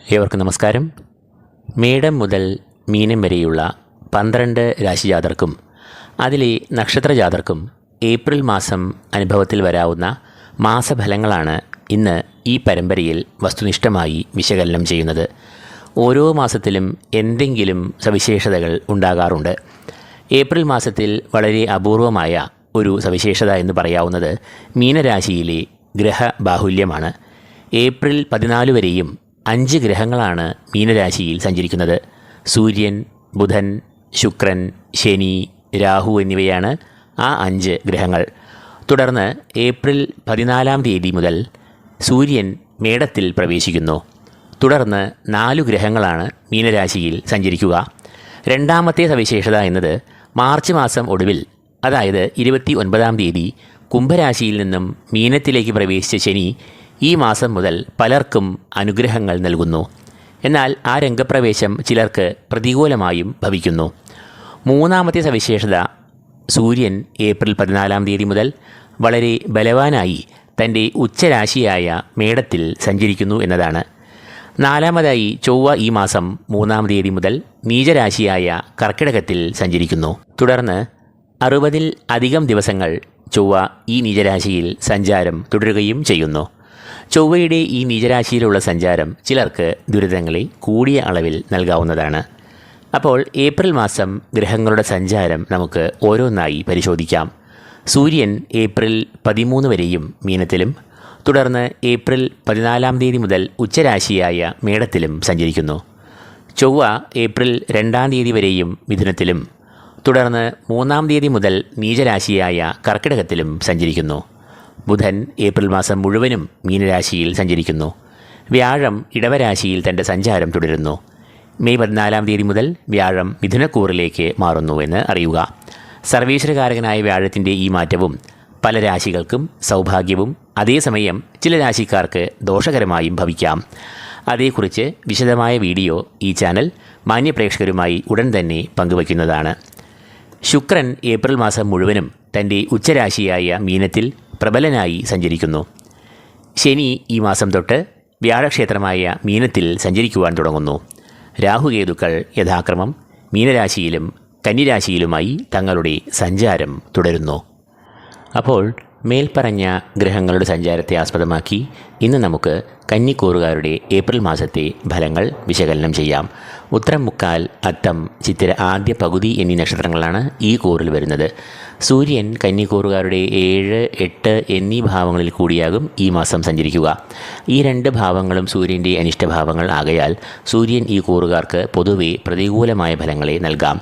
ഏവർക്കും നമസ്കാരം. മേടം മുതൽ മീനം വരെയുള്ള പന്ത്രണ്ട് രാശിജാതർക്കും അതിലെ നക്ഷത്രജാതർക്കും ഏപ്രിൽ മാസം അനുഭവത്തിൽ വരാവുന്ന മാസഫലങ്ങളാണ് ഇന്ന് ഈ പരമ്പരയിൽ വസ്തുനിഷ്ഠമായി വിശകലനം ചെയ്യുന്നത്. ഓരോ മാസത്തിലും എന്തെങ്കിലും സവിശേഷതകൾ ഉണ്ടാകാറുണ്ട്. ഏപ്രിൽ മാസത്തിൽ വളരെ അപൂർവമായ ഒരു സവിശേഷത എന്ന് പറയാവുന്നത് മീനരാശിയിലെ ഗ്രഹബാഹുല്യമാണ്. ഏപ്രിൽ പതിനാല് വരെയും അഞ്ച് ഗ്രഹങ്ങളാണ് മീനരാശിയിൽ സഞ്ചരിക്കുന്നത്. സൂര്യൻ ബുധൻ ശുക്രൻ ശനി രാഹു എന്നിവയാണ് ആ അഞ്ച് ഗ്രഹങ്ങൾ. തുടർന്ന് ഏപ്രിൽ പതിനാലാം തീയതി മുതൽ സൂര്യൻ മേടത്തിൽ പ്രവേശിക്കുന്നു. തുടർന്ന് നാലു ഗ്രഹങ്ങളാണ് മീനരാശിയിൽ സഞ്ചരിക്കുക. രണ്ടാമത്തെ സവിശേഷത എന്നത് മാർച്ച് മാസം ഒടുവിൽ അതായത് ഇരുപത്തി ഒൻപതാം തീയതി കുംഭരാശിയിൽ നിന്നും മീനത്തിലേക്ക് പ്രവേശിച്ച ശനി ഈ മാസം മുതൽ പലർക്കും അനുഗ്രഹങ്ങൾ നൽകുന്നു. എന്നാൽ ആ രംഗപ്രവേശം ചിലർക്ക് പ്രതികൂലമായും ഭവിക്കുന്നു. മൂന്നാമത്തെ സവിശേഷത സൂര്യൻ ഏപ്രിൽ പതിനാലാം തീയതി മുതൽ വളരെ ബലവാനായി തന്റെ ഉച്ചരാശിയായ മേടത്തിൽ സഞ്ചരിക്കുന്നു എന്നതാണ്. നാലാമതായി ചൊവ്വ ഈ മാസം മൂന്നാം തീയതി മുതൽ നീചരാശിയായ കർക്കിടകത്തിൽ സഞ്ചരിക്കുന്നു. തുടർന്ന് അറുപതിൽ അധികം ദിവസങ്ങൾ ചൊവ്വ ഈ നീചരാശിയിൽ സഞ്ചാരം തുടരുകയും ചെയ്യുന്നു. ചൊവ്വയുടെ ഈ നീചരാശിയിലുള്ള സഞ്ചാരം ചിലർക്ക് ദുരിതങ്ങളിൽ കൂടിയ അളവിൽ നൽകാവുന്നതാണ്. അപ്പോൾ ഏപ്രിൽ മാസം ഗ്രഹങ്ങളുടെ സഞ്ചാരം നമുക്ക് ഓരോന്നായി പരിശോധിക്കാം. സൂര്യൻ ഏപ്രിൽ പതിമൂന്ന് വരെയും മീനത്തിലും തുടർന്ന് ഏപ്രിൽ പതിനാലാം തീയതി മുതൽ ഉച്ചരാശിയായ മേടത്തിലും സഞ്ചരിക്കുന്നു. ചൊവ്വ ഏപ്രിൽ രണ്ടാം തീയതി വരെയും മിഥുനത്തിലും തുടർന്ന് മൂന്നാം തീയതി മുതൽ നീചരാശിയായ കർക്കിടകത്തിലും സഞ്ചരിക്കുന്നു. ബുധൻ ഏപ്രിൽ മാസം മുഴുവനും മീനരാശിയിൽ സഞ്ചരിക്കുന്നു. വ്യാഴം ഇടവരാശിയിൽ തന്റെ സഞ്ചാരം തുടരുന്നു. മെയ് പതിനാലാം തീയതി മുതൽ വ്യാഴം മിഥുനക്കൂറിലേക്ക് മാറുന്നുവെന്ന് അറിയുക. സർവീശ്വരകാരകനായ വ്യാഴത്തിന്റെ ഈ മാറ്റവും പല രാശികൾക്കും സൗഭാഗ്യവും അതേസമയം ചില രാശിക്കാർക്ക് ദോഷകരമായും ഭവിക്കാം. അതേക്കുറിച്ച് വിശദമായ വീഡിയോ ഈ ചാനൽ മാന്യപ്രേക്ഷകരുമായി ഉടൻ തന്നെ പങ്കുവയ്ക്കുന്നതാണ്. ശുക്രൻ ഏപ്രിൽ മാസം മുഴുവനും തന്റെ ഉച്ചരാശിയായ മീനത്തിൽ പ്രബലനായി സഞ്ചരിക്കുന്നു. ശനി ഈ മാസം തൊട്ട് വ്യാഴക്ഷേത്രമായ മീനത്തിൽ സഞ്ചരിക്കുവാൻ തുടങ്ങുന്നു. രാഹുകേതുക്കൾ യഥാക്രമം മീനരാശിയിലും കന്നിരാശിയിലുമായി തങ്ങളുടെ സഞ്ചാരം തുടരുന്നു. അപ്പോൾ മേൽപ്പറഞ്ഞ ഗ്രഹങ്ങളുടെ സഞ്ചാരത്തെ ആസ്പദമാക്കി ഇന്ന് നമുക്ക് കന്നിക്കൂറുകാരുടെ ഏപ്രിൽ മാസത്തെ ഫലങ്ങൾ വിശകലനം ചെയ്യാം. ഉത്തരം മുക്കാൽ അത്തം ചിത്തിര ആദ്യ പകുതി എന്നീ നക്ഷത്രങ്ങളാണ് ഈ കൂറിൽ വരുന്നത്. സൂര്യൻ കന്നിക്കൂറുകാരുടെ ഏഴ് എട്ട് എന്നീ ഭാവങ്ങളിൽ കൂടിയാകും ഈ മാസം സഞ്ചരിക്കുക. ഈ രണ്ട് ഭാവങ്ങളും സൂര്യന്റെ അനിഷ്ടഭാവങ്ങൾ ആകയാൽ സൂര്യൻ ഈ കൂറുകാർക്ക് പൊതുവെ പ്രതികൂലമായ ഫലങ്ങളെ നൽകാം.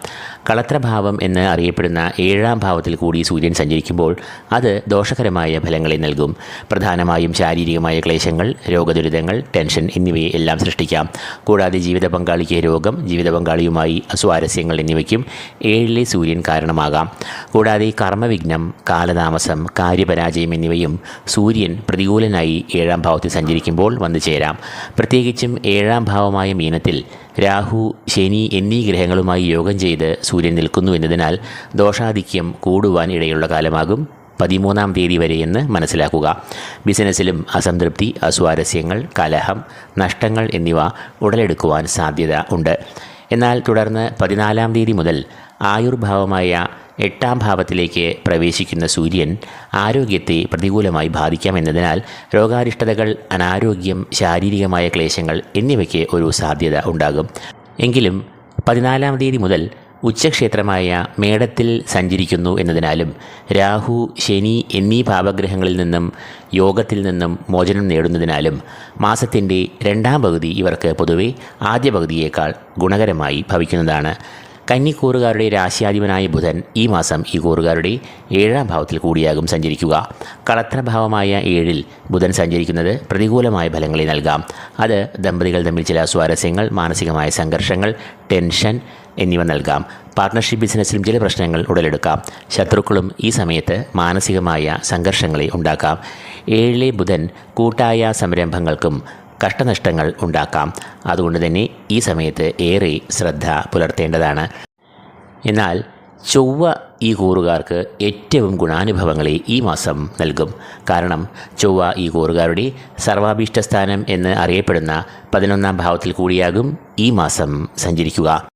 കളത്രഭാവം എന്ന് അറിയപ്പെടുന്ന ഏഴാം ഭാവത്തിൽ കൂടി സൂര്യൻ സഞ്ചരിക്കുമ്പോൾ അത് ദോഷകരമായ ഫലങ്ങളെ നൽകും. പ്രധാനമായും ശാരീരികമായ ക്ലേശങ്ങൾ രോഗദുരിതങ്ങൾ ടെൻഷൻ എന്നിവയെ എല്ലാം സൃഷ്ടിക്കാം. കൂടാതെ ജീവിത പങ്കാളിക്ക് രോഗം ജീവിത പങ്കാളിയുമായി അസ്വാരസ്യങ്ങൾ എന്നിവയ്ക്കും ഏഴിലെ സൂര്യൻ കാരണമാകാം. കൂടാതെ കർമ്മവിഘ്നം കാലതാമസം കാര്യപരാജയം എന്നിവയും സൂര്യൻ പ്രതികൂലനായി ഏഴാം ഭാവത്തിൽ സഞ്ചരിക്കുമ്പോൾ വന്നു ചേരാം. പ്രത്യേകിച്ചും ഏഴാം ഭാവമായ മീനത്തിൽ രാഹു ശനി എന്നീ ഗ്രഹങ്ങളുമായി യോഗം ചെയ്ത് സൂര്യൻ നിൽക്കുന്നു എന്നതിനാൽ ദോഷാധിക്യം കൂടുവാൻ ഇടയുള്ള കാലമാകും. പതിമൂന്നാം തീയതി വരെയെന്ന് മനസ്സിലാക്കുക. ബിസിനസ്സിലും അസംതൃപ്തി അസ്വാരസ്യങ്ങൾ കലഹം നഷ്ടങ്ങൾ എന്നിവ ഉടലെടുക്കുവാൻ സാധ്യത ഉണ്ട്. എന്നാൽ തുടർന്ന് പതിനാലാം തീയതി മുതൽ ആയുർഭാവമായ എട്ടാം ഭാവത്തിലേക്ക് പ്രവേശിക്കുന്ന സൂര്യൻ ആരോഗ്യത്തെ പ്രതികൂലമായി ബാധിക്കാമെന്നതിനാൽ രോഗാരിഷ്ടതകൾ അനാരോഗ്യം ശാരീരികമായ ക്ലേശങ്ങൾ എന്നിവയ്ക്ക് ഒരു സാധ്യത ഉണ്ടാകും. എങ്കിലും പതിനാലാം തീയതി മുതൽ ഉച്ചക്ഷേത്രമായ മേടത്തിൽ സഞ്ചരിക്കുന്നു എന്നതിനാലും രാഹു ശനി എന്നീ പാപഗ്രഹങ്ങളിൽ നിന്നും യോഗത്തിൽ നിന്നും മോചനം നേടുന്നതിനാലും മാസത്തിന്റെ രണ്ടാം പകുതി ഇവർക്ക് പൊതുവെ ആദ്യ പകുതിയേക്കാൾ ഗുണകരമായി ഭവിക്കുന്നതാണ്. കന്നിക്കൂറുകാരുടെ രാശിയാധിപനായ ബുധൻ ഈ മാസം ഈ കൂറുകാരുടെ ഏഴാം ഭാവത്തിൽ കൂടിയാകും സഞ്ചരിക്കുക. കളത്രഭാവമായ ഏഴിൽ ബുധൻ സഞ്ചരിക്കുന്നത് പ്രതികൂലമായ ഫലങ്ങളെ നൽകാം. അത് ദമ്പതികൾ തമ്മിൽ ചില സ്വാരസ്യങ്ങൾ മാനസികമായ സംഘർഷങ്ങൾ ടെൻഷൻ എന്നിവ നൽകാം. പാർട്ട്ണർഷിപ്പ് ബിസിനസ്സിലും ചില പ്രശ്നങ്ങൾ ഉടലെടുക്കാം. ശത്രുക്കളും ഈ സമയത്ത് മാനസികമായ സംഘർഷങ്ങളെ ഉണ്ടാക്കാം. ഏഴിലെ ബുധൻ കൂട്ടായ സംരംഭങ്ങൾക്കും കഷ്ടനഷ്ടങ്ങൾ ഉണ്ടാക്കാം. അതുകൊണ്ട് തന്നെ ഈ സമയത്ത് ഏറെ ശ്രദ്ധ പുലർത്തേണ്ടതാണ്. എന്നാൽ ചൊവ്വ ഈ കൂറുകാർക്ക് ഏറ്റവും ഗുണാനുഭവങ്ങളെ ഈ മാസം നൽകും. കാരണം ചൊവ്വ ഈ കൂറുകാരുടെ സർവാഭീഷ്ടസ്ഥാനം എന്ന് അറിയപ്പെടുന്ന പതിനൊന്നാം ഭാവത്തിൽ കൂടിയാകും ഈ മാസം സഞ്ചരിക്കുക.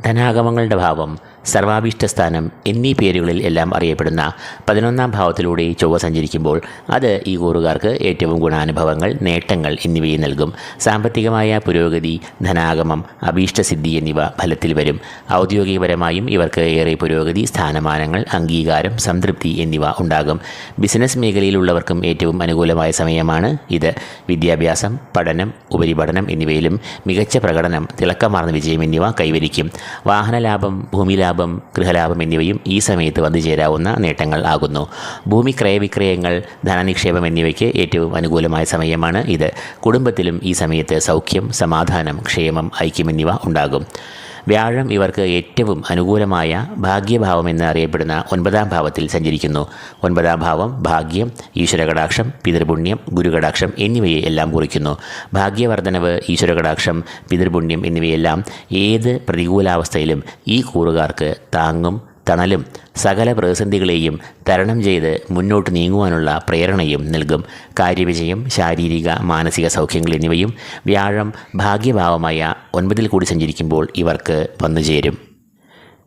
ധനാഗമങ്ങളുടെ ഭാവം സർവാഭീഷ്ടസ്ഥാനം എന്നീ പേരുകളിൽ എല്ലാം അറിയപ്പെടുന്ന പതിനൊന്നാം ഭാവത്തിലൂടെ ചൊവ്വ സഞ്ചരിക്കുമ്പോൾ അത് ഈ കൂറുകാർക്ക് ഏറ്റവും ഗുണാനുഭവങ്ങൾ നേട്ടങ്ങൾ എന്നിവയെ നൽകും. സാമ്പത്തികമായ പുരോഗതി ധനാഗമം അഭീഷ്ടസിദ്ധി എന്നിവ ഫലത്തിൽ വരും. ഔദ്യോഗികപരമായും ഇവർക്ക് ഏറെ പുരോഗതി സ്ഥാനമാനങ്ങൾ അംഗീകാരം സംതൃപ്തി എന്നിവ ഉണ്ടാകും. ബിസിനസ് മേഖലയിലുള്ളവർക്കും ഏറ്റവും അനുകൂലമായ സമയമാണ് ഇത്. വിദ്യാഭ്യാസം പഠനം ഉപരിപഠനം എന്നിവയിലും മികച്ച പ്രകടനം തിളക്കമാർന്ന വിജയം എന്നിവ കൈവരിക്കും. വാഹനലാഭം ഭൂമിലാഭം ഗൃഹലാഭം എന്നിവയും ഈ സമയത്ത് വന്നു ചേരാവുന്ന നേട്ടങ്ങൾ ആകുന്നു. ഭൂമി ക്രയവിക്രയങ്ങൾ ധനനിക്ഷേപം എന്നിവയ്ക്ക് ഏറ്റവും അനുകൂലമായ സമയമാണ് ഇത്. കുടുംബത്തിലും ഈ സമയത്ത് സൗഖ്യം സമാധാനം ക്ഷേമം ഐക്യം എന്നിവ ഉണ്ടാകും. വ്യാഴം ഇവർക്ക് ഏറ്റവും അനുകൂലമായ ഭാഗ്യഭാവം എന്ന് അറിയപ്പെടുന്ന ഒൻപതാം ഭാവത്തിൽ സഞ്ചരിക്കുന്നു. ഒൻപതാം ഭാവം ഭാഗ്യം ഈശ്വരകടാക്ഷം പിതൃപുണ്യം ഗുരുകടാക്ഷം എന്നിവയെ എല്ലാം കുറിക്കുന്നു. ഭാഗ്യവർദ്ധനവ് ഈശ്വരകടാക്ഷം പിതൃപുണ്യം എന്നിവയെല്ലാം ഏത് പ്രതികൂലാവസ്ഥയിലും ഈ കൂറുകാർക്ക് താങ്ങും തണലും സകല പ്രതിസന്ധികളെയും തരണം ചെയ്ത് മുന്നോട്ട് നീങ്ങുവാനുള്ള പ്രേരണയും നൽകും. കാര്യവിജയം ശാരീരിക മാനസിക സൗഖ്യങ്ങൾ എന്നിവയും വ്യാഴം ഭാഗ്യഭാവമായ ഒൻപതിൽ കൂടി സഞ്ചരിക്കുമ്പോൾ ഇവർക്ക് വന്നുചേരും.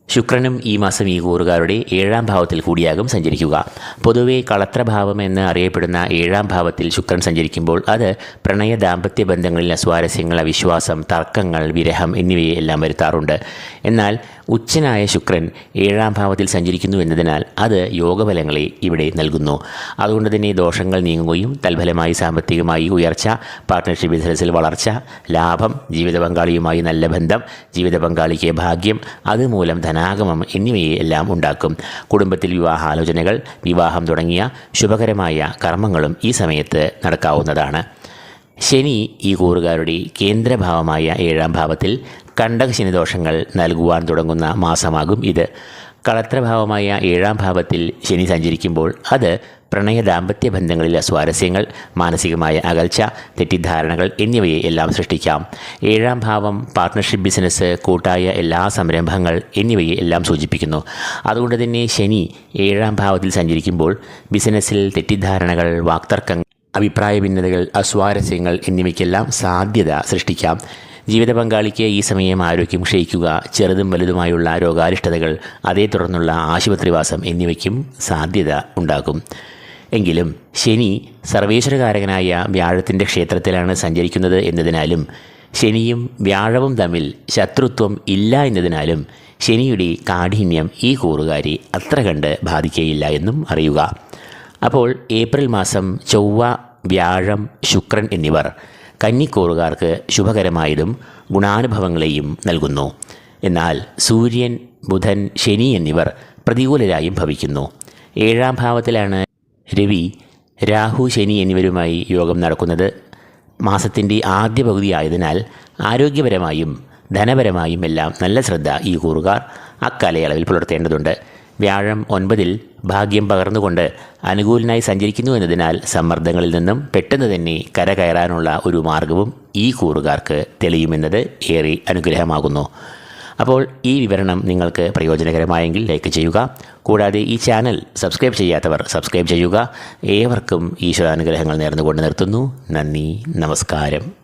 ശുക്രനും ഈ മാസം ഈ കൂറുകാരുടെ ഏഴാം ഭാവത്തിൽ കൂടിയാകും സഞ്ചരിക്കുക. പൊതുവെ കളത്രഭാവം എന്ന് അറിയപ്പെടുന്ന ഏഴാം ഭാവത്തിൽ ശുക്രൻ സഞ്ചരിക്കുമ്പോൾ അത് പ്രണയ ദാമ്പത്യ ബന്ധങ്ങളിൽ അസ്വാരസ്യങ്ങൾ അവിശ്വാസം തർക്കങ്ങൾ വിരഹം എന്നിവയെ എല്ലാം വരുത്താറുണ്ട്. എന്നാൽ ഉച്ചനായ ശുക്രൻ ഏഴാം ഭാവത്തിൽ സഞ്ചരിക്കുന്നു എന്നതിനാൽ അത് യോഗഫലങ്ങളെ ഇവിടെ നൽകുന്നു. അതുകൊണ്ട് തന്നെ ദോഷങ്ങൾ നീങ്ങുകയും തൽഫലമായി സാമ്പത്തികമായി ഉയർച്ച പാർട്ട്ണർഷിപ്പ് ബിസിനസ്സിൽ വളർച്ച ലാഭം ജീവിത പങ്കാളിയുമായി നല്ല ബന്ധം ജീവിത പങ്കാളിക്ക് ഭാഗ്യം അതുമൂലം ധനാഗമം എന്നിവയെ എല്ലാം ഉണ്ടാക്കും. കുടുംബത്തിൽ വിവാഹാലോചനകൾ വിവാഹം തുടങ്ങിയ ശുഭകരമായ കർമ്മങ്ങളും ഈ സമയത്ത് നടക്കാവുന്നതാണ്. ശനി ഈ കൂറുകാരുടെ കേന്ദ്രഭാവമായ ഏഴാം ഭാവത്തിൽ കണ്ടക ശനിദോഷങ്ങൾ നൽകുവാൻ തുടങ്ങുന്ന മാസമാകും ഇത്. കളത്രഭാവമായ ഏഴാം ഭാവത്തിൽ ശനി സഞ്ചരിക്കുമ്പോൾ അത് പ്രണയ ദാമ്പത്യ ബന്ധങ്ങളിലെ സ്വാരസ്യങ്ങൾ മാനസികമായ അകൽച്ച തെറ്റിദ്ധാരണകൾ എന്നിവയെ എല്ലാം സൃഷ്ടിക്കാം. ഏഴാം ഭാവം പാർട്ട്ണർഷിപ്പ് ബിസിനസ് കൂട്ടായ എല്ലാ സംരംഭങ്ങൾ എന്നിവയെ എല്ലാം സൂചിപ്പിക്കുന്നു. അതുകൊണ്ട് തന്നെ ശനി ഏഴാം ഭാവത്തിൽ സഞ്ചരിക്കുമ്പോൾ ബിസിനസ്സിൽ തെറ്റിദ്ധാരണകൾ വാക്തർക്കങ്ങൾ അഭിപ്രായ ഭിന്നതകൾ അസ്വാരസ്യങ്ങൾ എന്നിവയ്ക്കെല്ലാം സാധ്യത സൃഷ്ടിക്കാം. ജീവിത പങ്കാളിക്ക് ഈ സമയം ആരോഗ്യം ക്ഷയിക്കുക ചെറുതും വലുതുമായുള്ള രോഗാരിഷ്ടതകൾ അതേ തുടർന്നുള്ള ആശുപത്രിവാസം എന്നിവയ്ക്കും സാധ്യത ഉണ്ടാകും. എങ്കിലും ശനി സർവേശ്വരകാരകനായ വ്യാഴത്തിന്റെ ക്ഷേത്രത്തിലാണ് സഞ്ചരിക്കുന്നത് എന്നതിനാലും ശനിയും വ്യാഴവും തമ്മിൽ ശത്രുത്വം ഇല്ല എന്നതിനാലും ശനിയുടെ കാഠിന്യം ഈ കൂറുകാരി അത്ര കണ്ട് ബാധിക്കുകയില്ല എന്നും അറിയുക. അപ്പോൾ ഏപ്രിൽ മാസം ചൊവ്വ വ്യാഴം ശുക്രൻ എന്നിവർ കന്നിക്കൂറുകാർക്ക് ശുഭകരമായതും ഗുണാനുഭവങ്ങളെയും നൽകുന്നു. എന്നാൽ സൂര്യൻ ബുധൻ ശനി എന്നിവർ പ്രതികൂലരായും ഭവിക്കുന്നു. ഏഴാം ഭാവത്തിലാണ് രവി രാഹു ശനി എന്നിവരുമായി യോഗം നടക്കുന്നത്. മാസത്തിന്റെ ആദ്യ പകുതി ആയതിനാൽ ആരോഗ്യപരമായും ധനപരമായും എല്ലാം നല്ല ശ്രദ്ധ ഈ കൂറുകാർ അക്കാലയളവിൽ പുലർത്തേണ്ടതുണ്ട്. വ്യാഴം ഒൻപതിൽ ഭാഗ്യം പകർന്നുകൊണ്ട് അനുകൂലനായി സഞ്ചരിക്കുന്നു എന്നതിനാൽ സമ്മർദ്ദങ്ങളിൽ നിന്നും പെട്ടെന്ന് തന്നെ കരകയറാനുള്ള ഒരു മാർഗവും ഈ കൂറുകാർക്ക് തെളിയുമെന്നത് ഏറെ അനുഗ്രഹമാകുന്നു. അപ്പോൾ ഈ വിവരണം നിങ്ങൾക്ക് പ്രയോജനകരമായെങ്കിൽ ലൈക്ക് ചെയ്യുക. കൂടാതെ ഈ ചാനൽ സബ്സ്ക്രൈബ് ചെയ്യാത്തവർ സബ്സ്ക്രൈബ് ചെയ്യുക. ഏവർക്കും ഈശ്വരാനുഗ്രഹങ്ങൾ നേർന്നുകൊണ്ട് നിർത്തുന്നു. നന്ദി നമസ്കാരം.